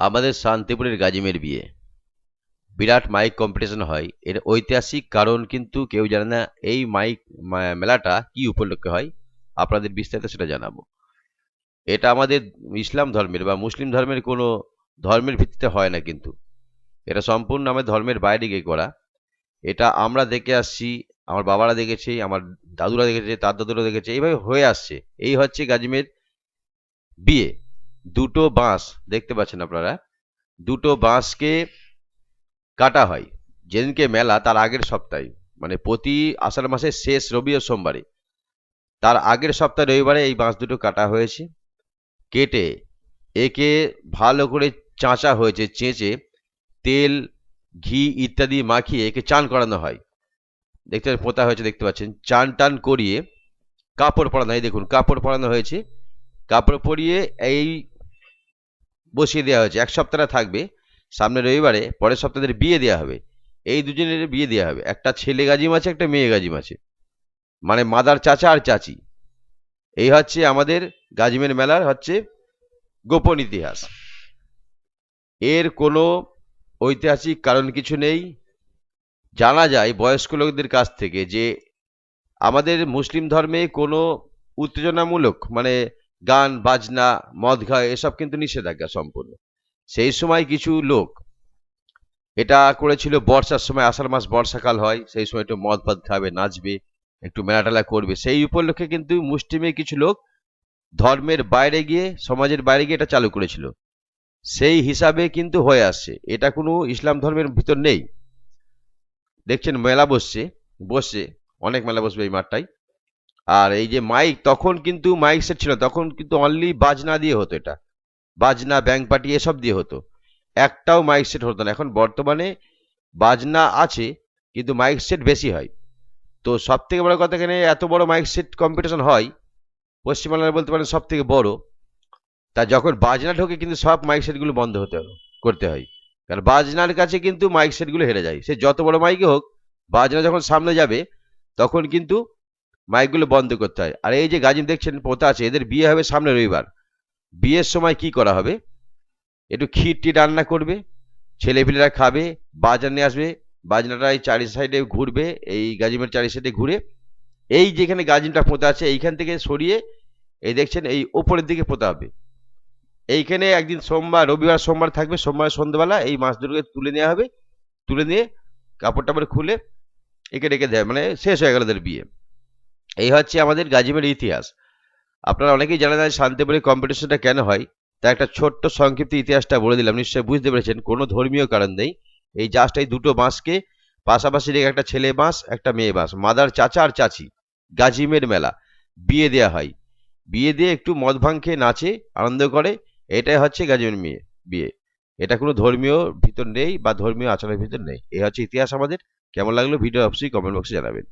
আমাদের শান্তিপুরের গাজিমের বিয়ে। বিরাট মাইক কম্পিটিশন হয়। এর ঐতিহাসিক কারণ কিন্তু কেউ জানে না এই মাইক মেলাটা কি উপলক্ষে হয়। আপনাদের বিস্তারিত সেটা জানাব। এটা আমাদের ইসলাম ধর্মের বা মুসলিম ধর্মের কোনো ধর্মের ভিত্তিতে হয় না কিন্তু। এটা সম্পূর্ণ আমাদের ধর্মের বাইরে গিয়ে করা। এটা আমরা দেখে আসছি, আমার বাবারা দেখেছে, আমার দাদুরা দেখেছে, তার দাদুরা দেখেছে, এইভাবে হয়ে আসছে। এই হচ্ছে গাজিমের বিয়ে। দুটো বাঁশ, দেখতে পাচ্ছেন আপনারা, দুটো বাঁশকে কাটা হয়। যেদিনকে মেলা, তার আগের সপ্তাহে মানে প্রতি আষাঢ় মাসের শেষ রবি ও সোমবারে। তার আগের সপ্তাহে রবিবারে এই বাঁশ দুটো কাটা হয়েছে, কেটে একে ভালো করে চাঁচা হয়েছে, চেঁচে তেল, ঘি ইত্যাদি মাখিয়ে একে চান করানো হয়। দেখতে পোতা হয়েছে, দেখতে পাচ্ছেন। চান টান করিয়ে কাপড় পরানো হয়, দেখুন, কাপড় পরানো হয়েছে। কাপড় পরিয়ে এই বসিয়ে দেওয়া হয়েছে। এক সপ্তাহ থাকবে সামনে রবিবারে, পরের সপ্তাহের বিয়ে দেওয়া হবে। এই দুজনের বিয়ে দেওয়া হবে। একটা ছেলে গাজিম আছে, একটা মেয়ে গাজিম আছে। মানে মাদার চাচা আর চাচি। এই হচ্ছে আমাদের গাজিমের মেলার হচ্ছে গোপন ইতিহাস। এর কোনো ঐতিহাসিক কারণ কিছু নেই। জানা যায় বয়স্ক লোকদের কাছ থেকে যে আমাদের মুসলিম ধর্মে কোনো উত্তেজনামূলক মানে গান, বাজনা, মদ খাওয়া, এসব কিন্তু নিষেধাজ্ঞা সম্পূর্ণ। সেই সময় কিছু লোক, এটা করেছিল বর্ষার সময়, আষাঢ় মাস বর্ষাকাল হয়, সেই সময় একটু মদ ফদ খাবে, নাচবে, একটু মেলাটেলা করবে। সেই উপলক্ষে কিন্তু মুষ্টিমে কিছু লোক ধর্মের বাইরে গিয়ে, সমাজের বাইরে গিয়ে এটা চালু করেছিল। সেই হিসাবে কিন্তু হয়ে আসছে। এটা কোনো ইসলাম ধর্মের ভিতর নেই। দেখছেন, মেলা বসছে বসছে, অনেক মেলা বসবে এই মাঠটায়। আর এই যে মাইক, তখন কিন্তু মাইক সেট ছিল তখন কিন্তু অনলি বাজনা দিয়ে হতো এটা। বাজনা ব্যাংক পার্টি এসব দিয়ে হতো। একটাও মাইক সেট হতো না। এখন বর্তমানে বাজনা আছে, কিন্তু মাইক সেট বেশি হয়। তো সব থেকে বড় কথা এখানে এত বড় মাইক সেট কম্পিটিশন হয়, পশ্চিমবাংলার বলতে পারেন সব থেকে বড়। তা যখন বাজনা ঢোকে কিন্তু সব মাইক সেটগুলো বন্ধ হতে হয় করতে হয়। কারণ বাজনার কাছে কিন্তু মাইক সেটগুলো হেরে যায়। সে যত বড় মাইকে হোক, বাজনা যখন সামনে যাবে, তখন কিন্তু মাইকগুলো বন্ধ করতে হয়। আর এই যে গাজিম দেখছেন, পোতা আছে, এদের বিয়ে হবে সামনে রবিবার। বিয়ের সময় কি করা হবে? একটু ক্ষীর টি রান্না করবে, ছেলেপিলেরা খাবে, বাজার নিয়ে আসবে, বাজনাটা এই চারি সাইডে ঘুরবে, এই গাজিমের চারি সাইডে ঘুরে, এই যেখানে গাজিমটা পোতা আছে, এইখান থেকে সরিয়ে এই দেখছেন, এই ওপরের দিকে পোতা হবে। এইখানে একদিন সোমবার, রবিবার, সোমবার থাকবে, সোমবার, সন্ধ্যেবেলা এই মাছ দুটোকে তুলে নেওয়া হবে, তুলে নিয়ে কাপড় টাপড় খুলে একে রেখে দেয় মানে শেষ হয়ে গেল এদের বিয়ে। এই হচ্ছে আমাদের গাজিমের ইতিহাস। আপনারা অনেকেই জানা যায় শান্তিপুরে কম্পিটিশনটা কেন হয়? তা একটা ছোট্ট সংক্ষিপ্ত ইতিহাসটা বলে দিলাম, নিশ্চয়ই বুঝতে পেরেছেন, কোনো ধর্মীয় কারণ নেই। এই জাস্ট এই দুটো বাঁশকে, পাশাপাশি রেখে একটা ছেলে বাঁশ, একটা মেয়ে বাঁশ, মাদার চাচা আর চাচি, গাজিমের মেলা, বিয়ে দেয়া হয়। বিয়ে দিয়ে একটু মদ ভাং খেয়ে নাচে, আনন্দ করে, এটাই হচ্ছে গাজিমের মেয়ে, বিয়ে। এটা কোনো ধর্মীয় ভিতর নেই বা ধর্মীয় আচরণের ভিতর নেই। এই হচ্ছে ইতিহাস আমাদের। কেমন লাগল ভিডিও অবশ্যই কমেন্ট বক্সে জানাবেন।